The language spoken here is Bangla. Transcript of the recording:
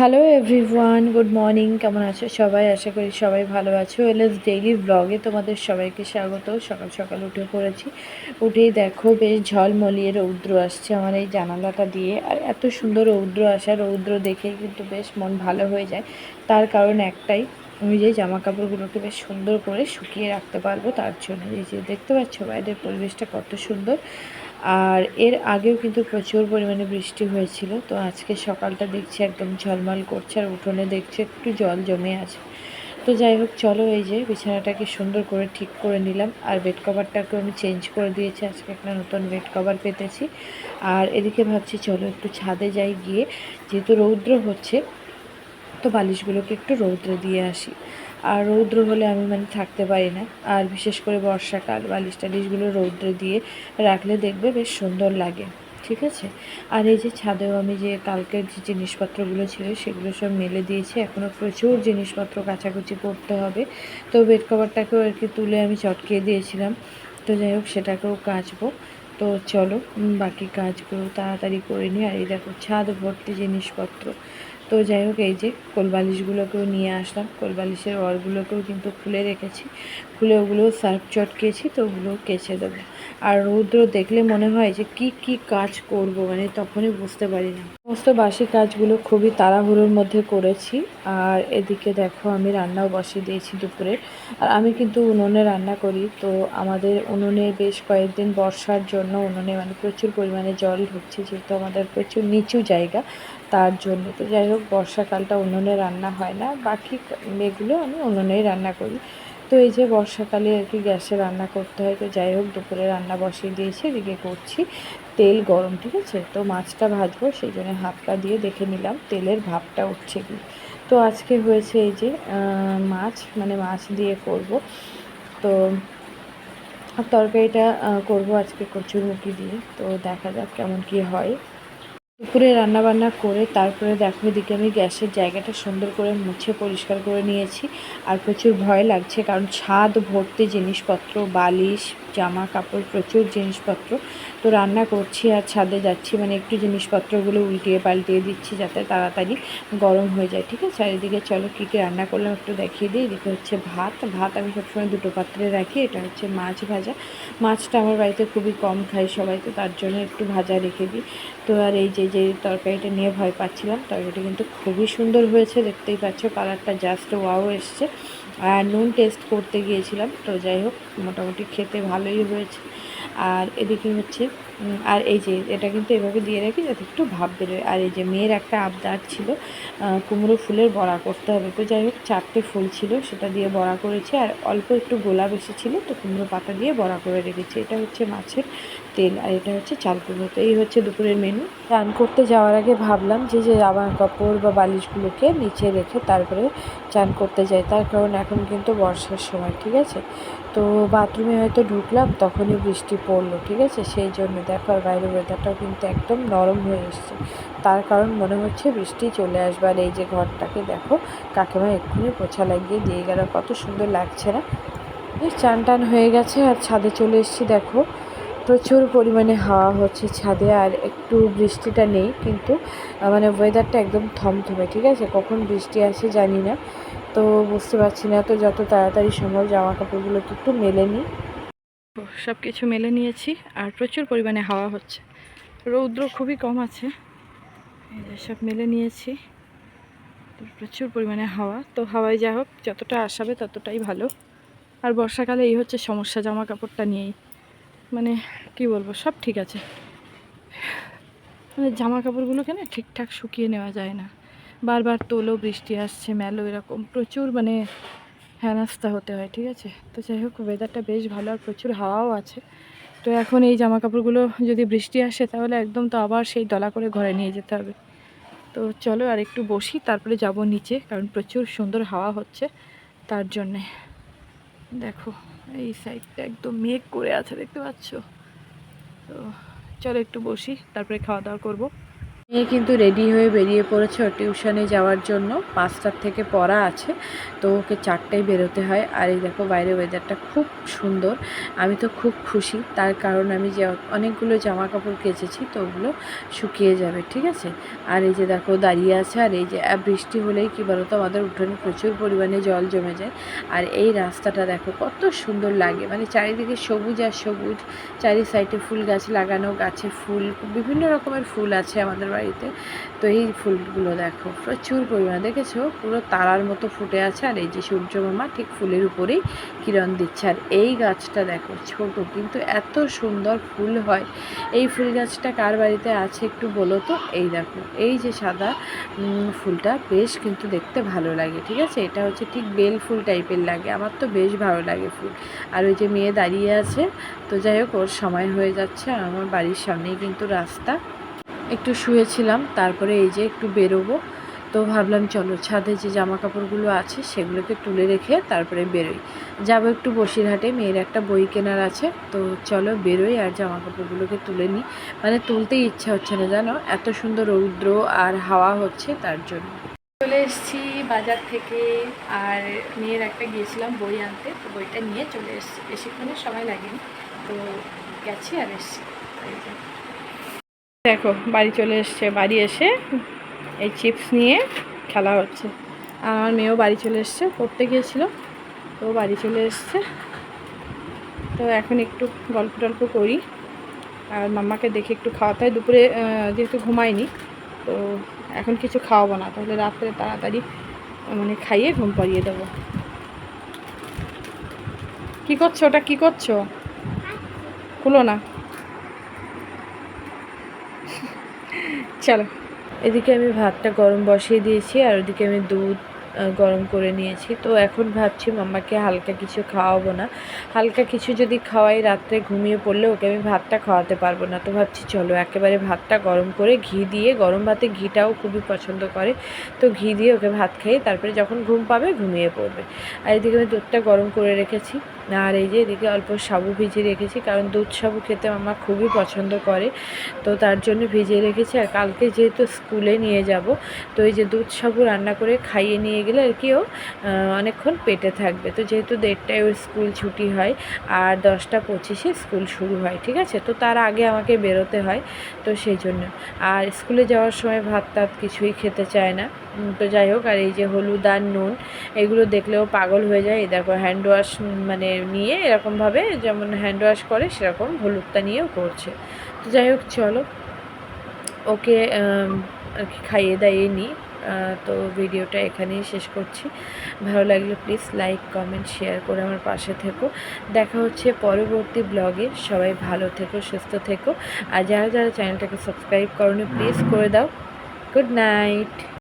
হ্যালো এভরিওয়ান গুড মর্নিং কেমন আছো সবাই? আশা করি সবাই ভালো আছো। এলএস ডেইলি ব্লগে তোমাদের সবাইকে স্বাগত। সকাল সকাল উঠে পড়েছি। উঠেই দেখো, বেশ ঝলমলিয়ে রৌদ্র আসছে আমার এই জানালাটা দিয়ে। আর এত সুন্দর রৌদ্র আসা, রৌদ্র দেখে কিন্তু বেশ মন ভালো হয়ে যায়। তার কারণ একটাই, আমি যে জামা কাপড়গুলোকে বেশ সুন্দর করে শুকিয়ে রাখতে পারব, তার জন্য এই যে দেখতে পাচ্ছ বাইরের পরিবেশটা কত সুন্দর। আর এর আগেও কিন্তু প্রচুর পরিমাণে বৃষ্টি হয়েছিল, তো আজকে সকালটা দেখছি একদম ঝলমল করছে আর উঠোনে দেখছি একটু জল জমে আছে। তো যাই হোক, চলো এই যে বিছানাটাকে সুন্দর করে ঠিক করে নিলাম আর বেড কভারটাকে আমি চেঞ্জ করে দিয়েছি, আজকে একটা নতুন বেড কভার পেতেছি। আর এদিকে ভাবছি চলো একটু ছাদে যাই গিয়ে, যেহেতু রৌদ্র হচ্ছে, তো বালিশগুলোকে একটু রৌদ্রে দিয়ে আসি। আর রৌদ্র হলে আমি মানে থাকতে পারি না। আর বিশেষ করে বর্ষাকাল, বালিশ টালিশগুলো রৌদ্রে দিয়ে রাখলে দেখবে বেশ সুন্দর লাগে, ঠিক আছে? আর এই যে ছাদেও আমি যে কালকের যে জিনিসপত্রগুলো ছিল সেগুলো সব মেলে দিয়েছি। এখনও প্রচুর জিনিসপত্র কাচাকুচি করতে হবে। তো বেড কভারটাকেও আর কি তুলে আমি চটকিয়ে দিয়েছিলাম। তো যাই হোক, সেটাকেও কাচবো। তো চলো বাকি কাজগুলো তাড়াতাড়ি করে নিই। আর এই দেখো, ছাদ ভর্তি জিনিসপত্র। তো যাই হোক, এই যে কোলবালিশগুলোকেও নিয়ে আসলাম। কোলবালিশের ওয়ারগুলোকেও কিন্তু খুলে রেখেছি। খুলে ওগুলো সার্ফ চটকেছি, তো ওগুলো কেচে দেবো। আর রৌদ্র দেখলে মনে হয় যে কি কি কাজ করব মানে তখনই বুঝতে পারি না। সমস্ত বাসি কাজগুলো খুবই তাড়াহুড়োর মধ্যে করেছি। আর এদিকে দেখো, আমি রান্নাও বসিয়ে দিয়েছি দুপুরে। আর আমি কিন্তু উনুনে রান্না করি। তো আমাদের উনুনে বেশ কয়েকদিন বর্ষার জন্য উনুনে মানে প্রচুর পরিমাণে জল ঢুকছে, যেহেতু আমাদের প্রচুর নিচু জায়গা। তার জন্য। তো যাই হোক, বর্ষাকালটা উনুনে রান্না হয় না। বাকি এগুলো আমি উনুনেই রান্না করি। তো এই যে বর্ষাকালে আর কি গ্যাসে রান্না করতে হয়। তো যাই হোক, দুপুরে রান্না বসিয়ে দিয়েছি, এদিকে করছি তেল গরম, ঠিক আছে? তো মাছটা ভাজবো, সেই জন্য হাতটা দিয়ে দেখে নিলাম, তেলের ভাবটা উঠছে কি। তো আজকে হয়েছে এই যে মাছ মানে মাছ দিয়ে করব। তো তরকারিটা করব আজকে কচুরমুখি দিয়ে। তো দেখা যাক কেমন কি হয়। দুপুরে রান্নাবান্না করে তারপরে দেখো এদিকে আমি গ্যাসের জায়গাটা সুন্দর করে মুছে পরিষ্কার করে নিয়েছি। আর প্রচুর ভয় লাগছে কারণ ছাদ ভর্তি জিনিসপত্র, বালিশ জামা কাপড় প্রচুর জিনিসপত্র। তো রান্না করছি আর ছাদে যাচ্ছি মানে একটু জিনিসপত্রগুলো উল্টিয়ে পাল্টিয়ে দিচ্ছি যাতে তাড়াতাড়ি গরম হয়ে যায়, ঠিক আছে? চারিদিকে চলো কী কী রান্না করলাম একটু দেখিয়ে দিই। এদিকে হচ্ছে ভাত। ভাত আমি সবসময় দুটো পাত্রে রাখি, এটা হচ্ছে মাছ ভাজা। মাছটা আমার বাড়িতে খুবই কম খাই সবাই, তো তার জন্য একটু ভাজা রেখে দিই। তো আর এই যে যে তরকারিটা নিয়ে ভয় পাচ্ছিলাম, তরকারিটা কিন্তু খুবই সুন্দর হয়েছে, দেখতেই পাচ্ছ, কালারটা জাস্ট ওয়াও এসছে। আর নুন টেস্ট করতে গিয়েছিলাম, তো যাই হোক, মোটামুটি খেতে ভালোই হয়েছে। আর এদিকে হচ্ছে আর এই যে এটা কিন্তু এভাবে দিয়ে রাখি যাতে একটু ভাব বেরোয়। আর এই যে মেয়ের একটা আবদার ছিল কুমড়ো ফুলের বড়া করতে হবে। তো যাই হোক, চারটে ফুল ছিল, সেটা দিয়ে বড়া করেছি। আর অল্প একটু গোলাপ এসেছিল, তো কুমড়ো পাতা দিয়ে বড়া করে রেখেছি। এটা হচ্ছে মাছের তেল আর এটা হচ্ছে চাল কুমড়ো। তো এই হচ্ছে দুপুরের মেনু রান করতে যাওয়ার আগে ভাবলাম যে যে জামা কাপড় বা বালিশগুলোকে নিচে রেখে তারপরে চান করতে যাই। তার কারণ এখন কিন্তু বর্ষার সময়, ঠিক আছে? তো বাথরুমে হয়তো ঢুকলাম, তখনই বৃষ্টি পড়ল, ঠিক আছে? সেই জন্য দেখো বাইরের ওয়েদারটাও কিন্তু একদম নরম হয়ে এসছে। তার কারণ মনে হচ্ছে বৃষ্টি চলে আসবে। আর এই যে ঘরটাকে দেখো, কাকিমা এক্ষুনি পোছা লাগিয়ে দিয়ে গেল। কত সুন্দর লাগছে না? চান টান হয়ে গেছে আর ছাদে চলে এসেছি, দেখো। প্রচুর পরিমাণে হাওয়া হচ্ছে ছাদে আর একটু বৃষ্টিটা নেই, কিন্তু মানে ওয়েদারটা একদম থমথমে, ঠিক আছে? কখন বৃষ্টি আসে জানি না। তো বুঝতে পারছি না, তো যত তাড়াতাড়ি সম্ভব জামা কাপড়গুলোকে একটু মেলে নিই। সব কিছু মেলে নিয়েছি আর প্রচুর পরিমাণে হাওয়া হচ্ছে। রৌদ্র খুবই কম আছে। সব মেলে নিয়েছি। প্রচুর পরিমাণে হাওয়া। তো হাওয়ায় যা হোক, যতটা আসাবে ততটাই ভালো। আর বর্ষাকালে এই হচ্ছে সমস্যা জামা কাপড়টা নিয়েই। মানে কি বলব, সব ঠিক আছে। মানে জামা কাপড়গুলোকে না ঠিকঠাক শুকিয়ে নেওয়া যায় না। বারবার তোলো, বৃষ্টি আসছে, মেলো, এরকম প্রচুর মানে হেনাস্তা হতে হয়, ঠিক আছে? তো যাই হোক ওয়েদারটা বেশ ভালো আর প্রচুর হাওয়াও আছে। তো এখন এই জামা কাপড়গুলো যদি বৃষ্টি আসে, তাহলে একদম তো আবার সেই দলা করে ঘরে নিয়ে যেতে হবে। তো চলো আর একটু বসি, তারপরে যাব নিচে, কারণ প্রচুর সুন্দর হাওয়া হচ্ছে তার জন্যে। দেখো, এই সাইডটা একদম মেঘ করে আছে, দেখতে পাচ্ছ? তো চলো একটু বসি, তারপরে খাওয়া দাওয়া করব। মেয়ে কিন্তু রেডি হয়ে বেরিয়ে পড়েছে ওর টিউশনে যাওয়ার জন্য। পাঁচটার থেকে পড়া আছে, তো ওকে চারটায় বেরোতে হয়। আর এই দেখো বাইরে ওয়েদারটা খুব সুন্দর। আমি তো খুব খুশি, তার কারণ আমি যে অনেকগুলো জামা কাপড় কেচেছি, তো ওগুলো শুকিয়ে যাবে, ঠিক আছে? আর এই যে দেখো দাঁড়িয়ে আছে, আর এই যে বৃষ্টি হলেই কী বলতো, আমাদের উঠোনে প্রচুর পরিমাণে জল জমে যায়। আর এই রাস্তাটা দেখো কত সুন্দর লাগে মানে চারিদিকে সবুজ আর সবুজ। চারি সাইডে ফুল গাছ লাগানো, গাছে ফুল, বিভিন্ন রকমের ফুল আছে আমাদের বাড়িতে। তো এই ফুলগুলো দেখো, প্রচুর পরিমাণে দেখেছ? পুরো তারার মতো ফুটে আছে আর এই যে সূর্য মামা ঠিক ফুলের উপরেই কিরণ দিচ্ছে। আর এই গাছটা দেখো, ছোট কিন্তু এত সুন্দর ফুল হয়। এই ফুল গাছটা কার বাড়িতে আছে একটু বলো তো? এই দেখো, এই যে সাদা ফুলটা বেশ কিন্তু দেখতে ভালো লাগে, ঠিক আছে? এটা হচ্ছে ঠিক বেল ফুল টাইপের লাগে, আমার তো বেশ ভালো লাগে ফুল। আর ওই যে মেয়ে দাঁড়িয়ে আছে, তো যাই হোক, ওর সময় হয়ে যাচ্ছে, আর আমার বাড়ির সামনেই কিন্তু রাস্তা। একটু শুয়েছিলাম, তারপরে এই যে একটু বেরোবো। তো ভাবলাম চলো ছাদে যে জামা কাপড়গুলো আছে সেগুলোকে তুলে রেখে তারপরে বেরোই। যাব একটু বসিরহাটে, মেয়ের একটা বই কেনার আছে। তো চলো বেরোই আর জামা কাপড়গুলোকে তুলে নিই। মানে তুলতেই ইচ্ছা হচ্ছে না, জানো? এত সুন্দর রৌদ্র আর হাওয়া হচ্ছে তার জন্য। চলে এসেছি বাজার থেকে আর মেয়ের একটা গিয়েছিলাম বই আনতে। তো বইটা নিয়ে চলে এসেছি। বেশিক্ষণে সময় লাগেনি। তো গেছি আর এসেছি। দেখো বাড়ি চলে এসছে। বাড়ি এসে এই চিপস নিয়ে খেলা হচ্ছে। আর আমার মেয়েও বাড়ি চলে এসছে পড়তে গিয়েছিল। তো বাড়ি চলে এসছে। তো এখন একটু গল্প টল্প করি। আর মাম্মাকে দেখে একটু খাওয়াতে হয়। দুপুরে যেহেতু ঘুমায়নি তো এখন কিছু খাওয়াবো না। তাহলে রাত্রে তাড়াতাড়ি মানে খাইয়ে ঘুম পাড়িয়ে দেবো। কি করছ? ওটা কি করছ? খুলো না। চলো। এদিকে আমি ভাতটা গরম বসিয়ে দিয়েছি আর ওদিকে আমি দুধ গরম করে নিয়েছি। তো এখন ভাবছি, মাম্মাকে হালকা কিছু খাওয়াবো না। হালকা কিছু যদি খাওয়াই রাত্রে ঘুমিয়ে পড়লে ওকে আমি ভাতটা খাওয়াতে পারব না। তো ভাবছি, চলো, একেবারে ভাতটা গরম করে ঘি দিয়ে, গরম ভাতে ঘিটাও খুবই পছন্দ করে। তো ঘি দিয়ে ওকে ভাত খেয়ে তারপরে যখন ঘুম পাবে ঘুমিয়ে পড়বে। আর এদিকে আমি দুধটা গরম করে রেখেছি। আর এই যে এদিকে অল্প সাবু ভিজিয়ে রেখেছি, কারণ দুধ সাবু খেতে আমার খুবই পছন্দ করে। তো তার জন্য ভিজিয়ে রেখেছি। আর কালকে যেহেতু স্কুলে নিয়ে যাব, তো এই যে দুধ সাবু রান্না করে খাইয়ে নিয়ে গেলে আর কি ও অনেকক্ষণ পেটে থাকবে। তো যেহেতু দেড়টায় ওর স্কুল ছুটি হয় আর দশটা পঁচিশে স্কুল শুরু হয়, ঠিক আছে? তো তার আগে আমাকে বেরোতে হয়, তো সেই জন্য। আর স্কুলে যাওয়ার সময় ভাত টাত কিছুই খেতে চায় না। তো যাই হোক, আর এই যে হলুদ আর নুন, এগুলো দেখলেও পাগল হয়ে যায়। দেখো হ্যান্ড ওয়াশ মানে নিয়ে এরকমভাবে যেমন হ্যান্ড ওয়াশ করে, সেরকম হলুদটা নিয়েও করছে। তো যাই হোক, চলো। ওকে আর কি খাইয়ে দাইয়ে নিই। তো ভিডিওটা এখানেই শেষ করছি। ভালো লাগলে প্লিজ লাইক কমেন্ট শেয়ার করে আমার পাশে থেকো। দেখা হচ্ছে পরবর্তী ব্লগে সবাই ভালো থেকো, সুস্থ থেকো। আর যারা যারা চ্যানেলটাকে সাবস্ক্রাইব করো প্লিজ করে দাও। Good night